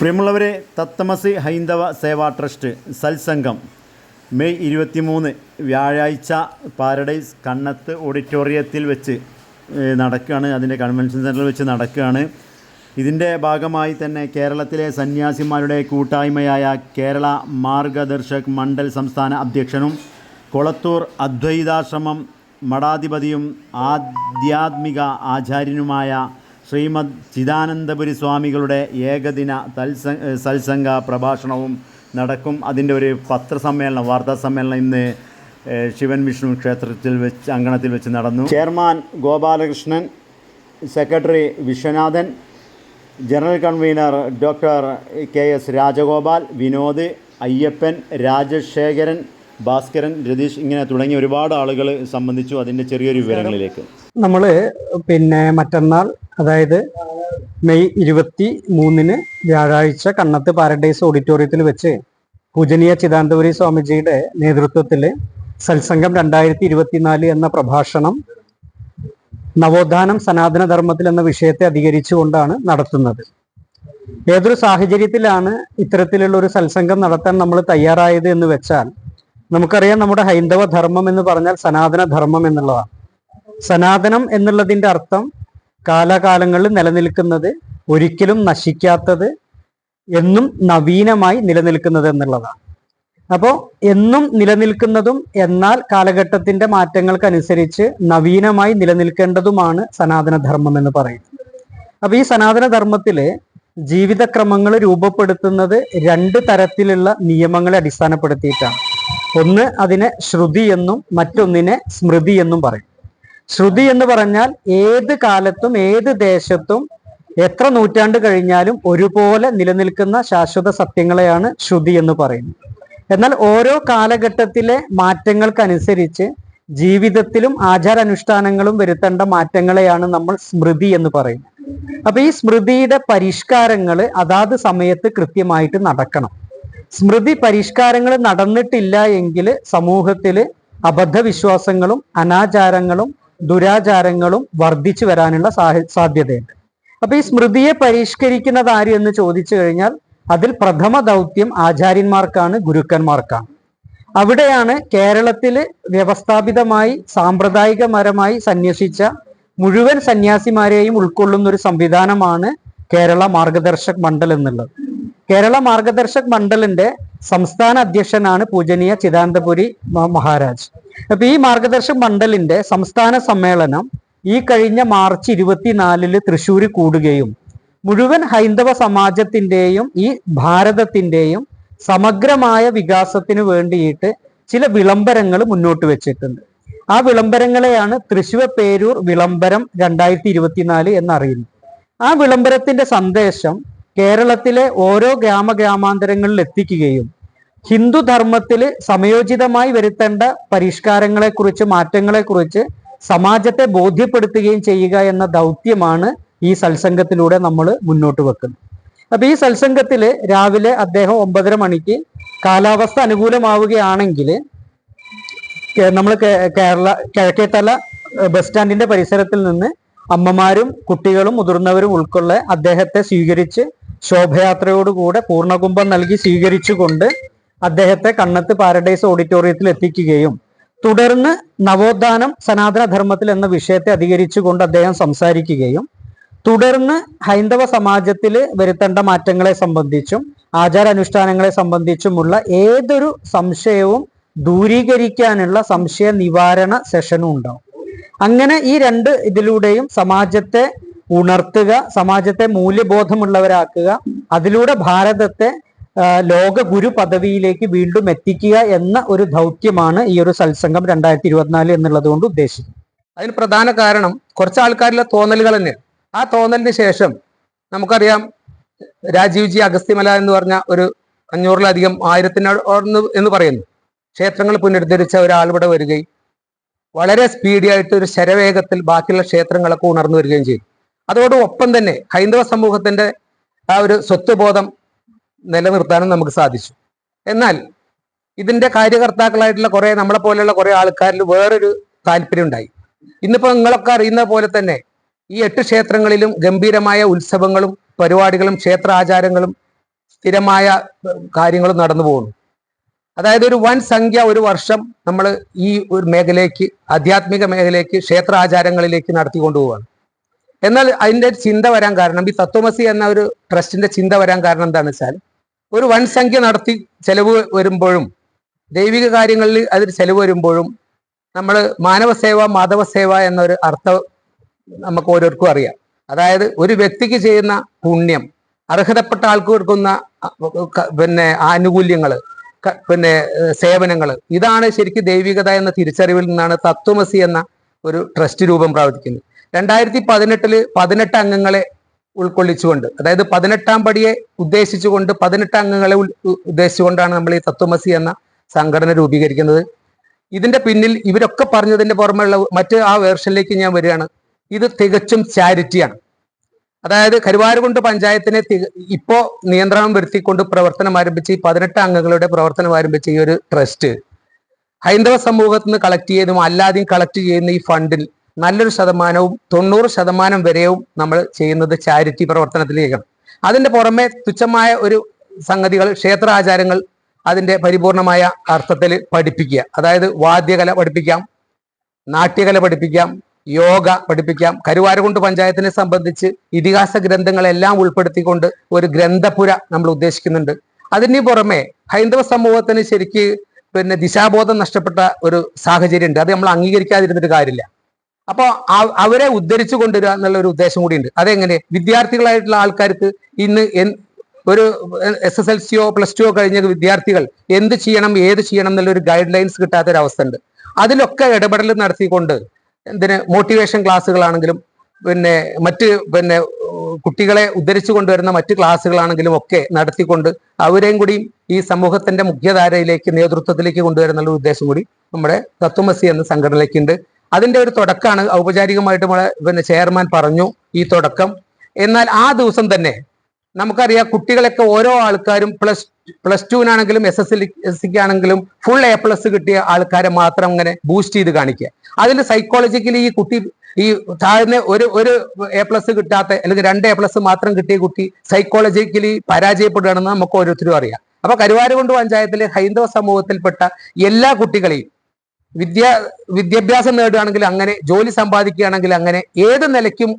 പ്രിയമുള്ളവരെ തത്തമസി ഹൈന്ദവ സേവാ ട്രസ്റ്റ് സത്സംഗം മെയ് ഇരുപത്തിമൂന്ന് വ്യാഴാഴ്ച പാരഡൈസ് കണ്ണത്ത് ഓഡിറ്റോറിയത്തിൽ വെച്ച് നടക്കുകയാണ്. അതിന്റെ കൺവെൻഷൻ സെന്ററിൽ വെച്ച് നടക്കുകയാണ്. ഇതിന്റെ ഭാഗമായി തന്നെ കേരളത്തിലെ സന്യാസിമാരുടെ കൂട്ടായ്മയായ കേരള മാർഗദർശക് മണ്ഡൽ സംസ്ഥാന അധ്യക്ഷനും കൊളത്തൂർ അദ്വൈതാശ്രമം മഠാധിപതിയും ആധ്യാത്മിക ആചാര്യനുമായ ശ്രീമദ് ചിദാനന്ദപുരി സ്വാമികളുടെ ഏകദിന തത്സ സത്സംഗ പ്രഭാഷണവും നടക്കും. അതിന്റെ ഒരു പത്രസമ്മേളനം വാർത്താ സമ്മേളനം ഇന്ന് ശിവൻ വിഷ്ണു ക്ഷേത്രത്തിൽ വെച്ച് അങ്കണത്തിൽ വെച്ച് നടന്നു. Chairman Gopalakrishnan secretary Viswanathan general convener doctor K S Rajagopal Vinod Ayyappan Rajasekharan Bhaskaran Ratheesh ഇങ്ങനെ തുടങ്ങിയ ഒരുപാട് ആളുകൾ സംബന്ധിച്ചു അതിന്റെ ചെറിയൊരു വിവരങ്ങളിലേക്ക്. നമ്മൾ പിന്നെ മറ്റന്നാൾ അതായത് മെയ് ഇരുപത്തി മൂന്നിന് വ്യാഴാഴ്ച കണ്ണത്ത് പാരഡൈസ് ഓഡിറ്റോറിയത്തിൽ വെച്ച് പൂജനീയ ചിദാന്തപുരി സ്വാമിജിയുടെ നേതൃത്വത്തിൽ സത്സംഗം രണ്ടായിരത്തി ഇരുപത്തിനാല് എന്ന പ്രഭാഷണം നവോത്ഥാനം സനാതന ധർമ്മത്തിൽ എന്ന വിഷയത്തെ അധികരിച്ചുകൊണ്ടാണ് നടത്തുന്നത്. ഏതൊരു സാഹചര്യത്തിലാണ് ഇത്തരത്തിലുള്ള ഒരു സത്സംഗം നടത്താൻ നമ്മൾ തയ്യാറായത് എന്ന് വെച്ചാൽ നമുക്കറിയാം നമ്മുടെ ഹൈന്ദവ ധർമ്മം എന്ന് പറഞ്ഞാൽ സനാതന ധർമ്മം എന്നുള്ളതാണ്. സനാതനം എന്നുള്ളതിന്റെ അർത്ഥം കാലകാലങ്ങളിൽ നിലനിൽക്കുന്നത് ഒരിക്കലും നശിക്കാത്തത് എന്നും നവീനമായി നിലനിൽക്കുന്നത് എന്നുള്ളതാണ്. അപ്പോൾ എന്നും നിലനിൽക്കുന്നതും എന്നാൽ കാലഘട്ടത്തിന്റെ മാറ്റങ്ങൾക്കനുസരിച്ച് നവീനമായി നിലനിൽക്കേണ്ടതുമാണ് സനാതനധർമ്മം എന്ന് പറയുന്നത്. അപ്പൊ ഈ സനാതന ധർമ്മത്തിൽ ജീവിതക്രമങ്ങൾ രൂപപ്പെടുത്തുന്നത് രണ്ട് തരത്തിലുള്ള നിയമങ്ങളെ അടിസ്ഥാനപ്പെടുത്തിയിട്ടാണ്. ഒന്ന് അതിനെ ശ്രുതി എന്നും മറ്റൊന്നിനെ സ്മൃതി എന്നും പറയും. ശ്രുതി എന്ന് പറഞ്ഞാൽ ഏത് കാലത്തും ഏത് ദേശത്തും എത്ര നൂറ്റാണ്ട് കഴിഞ്ഞാലും ഒരുപോലെ നിലനിൽക്കുന്ന ശാശ്വത സത്യങ്ങളെയാണ് ശ്രുതി എന്ന് പറയുന്നത്. എന്നാൽ ഓരോ കാലഘട്ടത്തിലെ മാറ്റങ്ങൾക്കനുസരിച്ച് ജീവിതത്തിലും ആചാരാനുഷ്ഠാനങ്ങളും വരുത്തേണ്ട മാറ്റങ്ങളെയാണ് നമ്മൾ സ്മൃതി എന്ന് പറയുന്നത്. അപ്പൊ ഈ സ്മൃതിയുടെ പരിഷ്കാരങ്ങൾ അതാത് സമയത്ത് കൃത്യമായിട്ട് നടക്കണം. സ്മൃതി പരിഷ്കാരങ്ങൾ നടന്നിട്ടില്ല എങ്കിൽ സമൂഹത്തിൽ അബദ്ധവിശ്വാസങ്ങളും അനാചാരങ്ങളും ദുരാചാരങ്ങളും വർദ്ധിച്ചു വരാനുള്ള സാധ്യതയുണ്ട്. അപ്പൊ ഈ സ്മൃതിയെ പരിഷ്കരിക്കുന്നത് ആര് എന്ന് ചോദിച്ചു കഴിഞ്ഞാൽ അതിൽ പ്രഥമ ദൗത്യം ആചാര്യന്മാർക്കാണ് ഗുരുക്കന്മാർക്കാണ്. അവിടെയാണ് കേരളത്തിൽ വ്യവസ്ഥാപിതമായി സാമ്പ്രദായികപരമായി സന്യസിച്ച മുഴുവൻ സന്യാസിമാരെയും ഉൾക്കൊള്ളുന്ന ഒരു സംവിധാനമാണ് കേരള മാർഗദർശക് മണ്ഡൽ എന്നുള്ളത്. കേരള മാർഗദർശക് മണ്ഡലിന്റെ സംസ്ഥാന അധ്യക്ഷനാണ് പൂജനീയ ചിദാനന്ദപുരി മഹാരാജ്. അപ്പൊ ഈ മാർഗദർശക് മണ്ഡലിന്റെ സംസ്ഥാന സമ്മേളനം ഈ കഴിഞ്ഞ മാർച്ച് ഇരുപത്തിനാലിൽ തൃശ്ശൂര് കൂടുകയും മുഴുവൻ ഹൈന്ദവ സമാജത്തിന്റെയും ഈ ഭാരതത്തിന്റെയും സമഗ്രമായ വികാസത്തിന് വേണ്ടിയിട്ട് ചില വിളംബരങ്ങൾ മുന്നോട്ട് വെച്ചിട്ടുണ്ട്. ആ വിളംബരങ്ങളെയാണ് തൃശൂർ പേരൂർ വിളംബരം രണ്ടായിരത്തി ഇരുപത്തിനാല് എന്നറിയുന്നത്. ആ വിളംബരത്തിന്റെ സന്ദേശം കേരളത്തിലെ ഓരോ ഗ്രാമ ഗ്രാമാന്തരങ്ങളിൽ എത്തിക്കുകയും ഹിന്ദു ധർമ്മത്തിൽ സമയോചിതമായി വരുത്തേണ്ട പരിഷ്കാരങ്ങളെക്കുറിച്ച് മാറ്റങ്ങളെക്കുറിച്ച് സമാജത്തെ ബോധ്യപ്പെടുത്തുകയും ചെയ്യുക എന്ന ദൗത്യമാണ് ഈ സത്സംഗത്തിലൂടെ നമ്മൾ മുന്നോട്ട് വെക്കുന്നത്. അപ്പൊ ഈ സത്സംഗത്തിൽ രാവിലെ അദ്ദേഹം ഒമ്പതര മണിക്ക് കാലാവസ്ഥ അനുകൂലമാവുകയാണെങ്കിൽ നമ്മൾ കേരള കിഴക്കേത്തല ബസ് സ്റ്റാൻഡിന്റെ പരിസരത്തിൽ നിന്ന് അമ്മമാരും കുട്ടികളും മുതിർന്നവരും ഉൾക്കൊള്ള അദ്ദേഹത്തെ സ്വീകരിച്ച് ശോഭയാത്രയോടുകൂടെ പൂർണകുംഭം നൽകി സ്വീകരിച്ചുകൊണ്ട് അദ്ദേഹത്തെ കണ്ണത്ത് പാരഡൈസ് ഓഡിറ്റോറിയത്തിൽ എത്തിക്കുകയും തുടർന്ന് നവോത്ഥാനം സനാതന ധർമ്മത്തിൽ എന്ന വിഷയത്തെ അധികരിച്ചുകൊണ്ട് അദ്ദേഹം സംസാരിക്കുകയും തുടർന്ന് ഹൈന്ദവ സമാജത്തിൽ വരുത്തേണ്ട മാറ്റങ്ങളെ സംബന്ധിച്ചും ആചാരാനുഷ്ഠാനങ്ങളെ സംബന്ധിച്ചുമുള്ള ഏതൊരു സംശയവും ദൂരീകരിക്കാനുള്ള സംശയ നിവാരണ സെഷനും ഉണ്ടാവും. അങ്ങനെ ഈ രണ്ട് ഇതിലൂടെയും സമാജത്തെ ഉണർത്തുക സമാജത്തെ മൂല്യബോധമുള്ളവരാക്കുക അതിലൂടെ ഭാരതത്തെ ലോക ഗുരു പദവിയിലേക്ക് വീണ്ടും എത്തിക്കുക എന്ന ഒരു ദൗത്യമാണ് ഈ ഒരു സത്സംഗം രണ്ടായിരത്തി ഇരുപത്തിനാല് എന്നുള്ളത് കൊണ്ട് ഉദ്ദേശിക്കുന്നത്. അതിന് പ്രധാന കാരണം കുറച്ച് ആൾക്കാരിലെ തോന്നലുകൾ തന്നെ ആ തോന്നലിന് ശേഷം നമുക്കറിയാം രാജീവ് ജി അഗസ്ത്യമല എന്ന് പറഞ്ഞ ഒരു അഞ്ഞൂറിലധികം ആയിരത്തിനോട് എന്ന് പറയുന്നു. ക്ഷേത്രങ്ങൾ പുനരുദ്ധരിച്ച ഒരാൾ ഇവിടെ വരികയും വളരെ സ്പീഡി ആയിട്ട് ഒരു ശരവേഗത്തിൽ ബാക്കിയുള്ള ക്ഷേത്രങ്ങളൊക്കെ ഉണർന്നു വരികയും ചെയ്തു. അതോടൊപ്പം തന്നെ ഹൈന്ദവ സമൂഹത്തിന്റെ ആ ഒരു സ്വത്വബോധം നിലനിർത്താനും നമുക്ക് സാധിച്ചു. എന്നാൽ ഇതിന്റെ കാര്യകർത്താക്കളായിട്ടുള്ള കുറെ നമ്മളെ പോലെയുള്ള കുറെ ആൾക്കാരിൽ വേറൊരു താല്പര്യം ഉണ്ടായി ഇന്നിപ്പോ നിങ്ങളൊക്കെ അറിയുന്ന പോലെ തന്നെ ഈ എട്ട് ക്ഷേത്രങ്ങളിലും ഗംഭീരമായ ഉത്സവങ്ങളും പരിപാടികളും ക്ഷേത്ര ആചാരങ്ങളും സ്ഥിരമായ കാര്യങ്ങളും നടന്നു പോകുന്നു. അതായത് ഒരു വൻ സംഖ്യ ഒരു വർഷം നമ്മൾ ഈ ഒരു മേഖലയ്ക്ക് ആധ്യാത്മിക മേഖലയ്ക്ക് ക്ഷേത്ര ആചാരങ്ങളിലേക്ക് നടത്തിക്കൊണ്ടുപോവാണ്. എന്നാൽ അതിന്റെ ചിന്ത വരാൻ കാരണം ഈ തത്വമസി എന്ന ഒരു ട്രസ്റ്റിന്റെ ചിന്ത വരാൻ കാരണം എന്താണെന്ന് വെച്ചാൽ ഒരു വൻ സംഖ്യ നടത്തി ചെലവ് വരുമ്പോഴും ദൈവിക കാര്യങ്ങളിൽ അതിൽ ചെലവ് വരുമ്പോഴും നമ്മൾ മാനവസേവ മാധവസേവ എന്നൊരു അർത്ഥം നമുക്ക് ഓരോരുത്തർക്കും അറിയാം. അതായത് ഒരു വ്യക്തിക്ക് ചെയ്യുന്ന പുണ്യം അർഹതപ്പെട്ട ആൾക്ക് കൊടുക്കുന്ന പിന്നെ ആനുകൂല്യങ്ങൾ പിന്നെ സേവനങ്ങൾ ഇതാണ് ശരിക്കും ദൈവികത എന്ന തിരിച്ചറിവിൽ നിന്നാണ് തത്വമസി എന്ന ഒരു ട്രസ്റ്റ് രൂപം പ്രവർത്തിക്കുന്നത് രണ്ടായിരത്തി പതിനെട്ടിൽ പതിനെട്ട് അംഗങ്ങളെ ഉൾക്കൊള്ളിച്ചുകൊണ്ട് അതായത് പതിനെട്ടാം പടിയെ ഉദ്ദേശിച്ചുകൊണ്ട് പതിനെട്ട് അംഗങ്ങളെ ഉദ്ദേശിച്ചുകൊണ്ടാണ് നമ്മൾ ഈ തത്വമസി എന്ന സംഘടന രൂപീകരിക്കുന്നത്. ഇതിന്റെ പിന്നിൽ ഇവരൊക്കെ പറഞ്ഞതിന്റെ പുറമെയുള്ള മറ്റ് ആ വേർഷനിലേക്ക് ഞാൻ വരികയാണ്. ഇത് തികച്ചും ചാരിറ്റിയാണ്. അതായത് കരുവാരുകുണ്ട് പഞ്ചായത്തിനെ ഇപ്പോ നിയന്ത്രണം വരുത്തിക്കൊണ്ട് പ്രവർത്തനം ആരംഭിച്ച് ഈ പതിനെട്ട് അംഗങ്ങളുടെ പ്രവർത്തനം ആരംഭിച്ച ഈ ഒരു ട്രസ്റ്റ്. ഹൈന്ദവ സമൂഹത്തിൽ നിന്ന് കളക്ട് ചെയ്തും അല്ലാതെയും കളക്ട് ചെയ്യുന്ന ഈ ഫണ്ടിൽ നല്ലൊരു ശതമാനവും തൊണ്ണൂറ് ശതമാനം വരെയും നമ്മൾ ചെയ്യുന്നത് ചാരിറ്റി പ്രവർത്തനത്തിലേക്കാണ് അതിന്റെ പുറമെ തുച്ഛമായ ഒരു സംഗതികൾ ക്ഷേത്ര ആചാരങ്ങൾ അതിന്റെ പരിപൂർണമായ അർത്ഥത്തിൽ പഠിപ്പിക്കുക. അതായത് വാദ്യകല പഠിപ്പിക്കാം നാട്യകല പഠിപ്പിക്കാം യോഗ പഠിപ്പിക്കാം. കരുവാരകുണ്ട് പഞ്ചായത്തിനെ സംബന്ധിച്ച് ഇതിഹാസ ഗ്രന്ഥങ്ങളെല്ലാം ഉൾപ്പെടുത്തിക്കൊണ്ട് ഒരു ഗ്രന്ഥപുര നമ്മൾ ഉദ്ദേശിക്കുന്നുണ്ട്. അതിന് പുറമെ ഹൈന്ദവ സമൂഹത്തിന് ശരിക്ക് പിന്നെ ദിശാബോധം നഷ്ടപ്പെട്ട ഒരു സാഹചര്യം ഉണ്ട് അത് നമ്മൾ അംഗീകരിക്കാതിരുന്നിട്ട് കാര്യമില്ല. അപ്പോൾ അവരെ ഉദ്ധരിച്ചു കൊണ്ടുവരിക എന്നുള്ള ഒരു ഉദ്ദേശം കൂടിയുണ്ട്. അതെങ്ങനെ? വിദ്യാർത്ഥികളായിട്ടുള്ള ആൾക്കാർക്ക് ഇന്ന് ഒരു എസ് എസ് എൽ സിയോ പ്ലസ് ടുയോ കഴിഞ്ഞ വിദ്യാർത്ഥികൾ എന്ത് ചെയ്യണം ഏത് ചെയ്യണം എന്നുള്ള ഒരു ഗൈഡ് ലൈൻസ് കിട്ടാത്ത ഒരു അവസ്ഥ ഉണ്ട് അതിലൊക്കെ ഇടപെടൽ നടത്തിക്കൊണ്ട് എന്തിന് മോട്ടിവേഷൻ ക്ലാസ്സുകളാണെങ്കിലും പിന്നെ മറ്റ് പിന്നെ കുട്ടികളെ ഉദ്ധരിച്ചു കൊണ്ടുവരുന്ന മറ്റ് ക്ലാസ്സുകളാണെങ്കിലും ഒക്കെ നടത്തിക്കൊണ്ട് അവരെയും കൂടി ഈ സമൂഹത്തിന്റെ മുഖ്യധാരയിലേക്ക് നേതൃത്വത്തിലേക്ക് കൊണ്ടുവരുന്ന ഉദ്ദേശം കൂടി നമ്മുടെ തത്വമസി എന്ന സംഘടനയിലേക്കുണ്ട് അതിന്റെ ഒരു തുടക്കമാണ് ഔപചാരികമായിട്ട് നമ്മളെ പിന്നെ ചെയർമാൻ പറഞ്ഞു ഈ തുടക്കം. എന്നാൽ ആ ദിവസം തന്നെ നമുക്കറിയാം കുട്ടികളൊക്കെ ഓരോ ആൾക്കാരും പ്ലസ് പ്ലസ് ടുവിനാണെങ്കിലും എസ് എസ് എൽ സിക്ക് ആണെങ്കിലും ഫുൾ എ പ്ലസ് കിട്ടിയ ആൾക്കാരെ മാത്രം അങ്ങനെ ബൂസ്റ്റ് ചെയ്ത് കാണിക്കുക. അതിൽ സൈക്കോളജിക്കലി ഈ കുട്ടി ഈ താഴ്ന്ന ഒരു ഒരു എ പ്ലസ് കിട്ടാത്ത അല്ലെങ്കിൽ രണ്ട് എ പ്ലസ് മാത്രം കിട്ടിയ കുട്ടി സൈക്കോളജിക്കലി പരാജയപ്പെടുകയാണെന്ന് നമുക്ക് ഓരോരുത്തരും അറിയാം. അപ്പൊ കരുവാരുകൊണ്ട് പഞ്ചായത്തിലെ ഹൈന്ദവ സമൂഹത്തിൽപ്പെട്ട എല്ലാ കുട്ടികളെയും വിദ്യ വിദ്യാഭ്യാസം നേടുകയാണെങ്കിൽ അങ്ങനെ ജോലി സമ്പാദിക്കുകയാണെങ്കിൽ അങ്ങനെ ഏത് നിലയ്ക്കും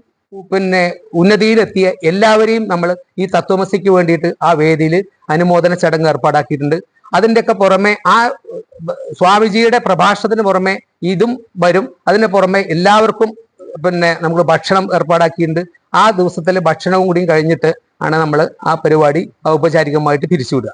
പിന്നെ ഉന്നതിയിലെത്തിയ എല്ലാവരെയും നമ്മൾ ഈ തത്വമസിക്ക് വേണ്ടിയിട്ട് ആ വേദിയിൽ അനുമോദന ചടങ്ങ് ഏർപ്പാടാക്കിയിട്ടുണ്ട്. അതിന്റെയൊക്കെ പുറമെ ആ സ്വാമിജിയുടെ പ്രഭാഷണത്തിന് പുറമെ ഇതും വരും. അതിന് പുറമെ എല്ലാവർക്കും പിന്നെ നമ്മൾ ഭക്ഷണം ഏർപ്പാടാക്കിയിട്ടുണ്ട്. ആ ദിവസത്തിലെ ഭക്ഷണവും കൂടിയും കഴിഞ്ഞിട്ട് ആണ് നമ്മൾ ആ പരിപാടി ഔപചാരികമായിട്ട് പിരിച്ചുവിടുക.